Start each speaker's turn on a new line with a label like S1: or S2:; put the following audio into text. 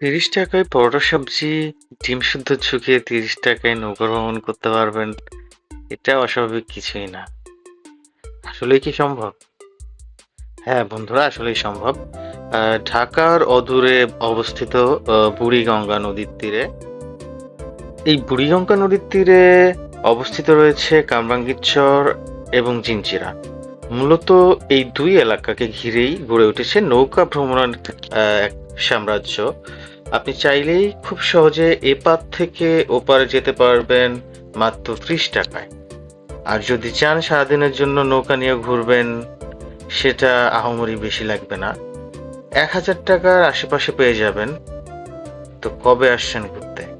S1: তিরিশ টাকায় পরোটা, সবজি, ডিম সিদ্ধ ঝুঁকিয়ে তিরিশ টাকায় নৌকা ভ্রমণ করতে পারবেন। এটা অস্বাভাবিক কিছুই না। আসলেই কি সম্ভব? হ্যাঁ বন্ধুরা, আসলেই সম্ভব। ঢাকার অদূরে অবস্থিত বুড়িগঙ্গা নদীর তীরে। এই বুড়িগঙ্গা নদীর তীরে অবস্থিত রয়েছে কামরাঙ্গীরচর এবং জিঞ্জিরা মূলত এই দুই এলাকাকে ঘিরেই গড়ে উঠেছে নৌকা ভ্রমণের সাম্রাজ্য, আপনি চাইলেই খুব সহজে এপার থেকে ওপারে যেতে পারবেন মাত্র ত্রিশ টাকায়। আর যদি চান সারাদিনের জন্য নৌকা নিয়ে ঘুরবেন, সেটা আহমরি বেশি লাগবে না। এক হাজার টাকার আশেপাশে পেয়ে যাবেন। তো কবে আসছেন ঘুরতে?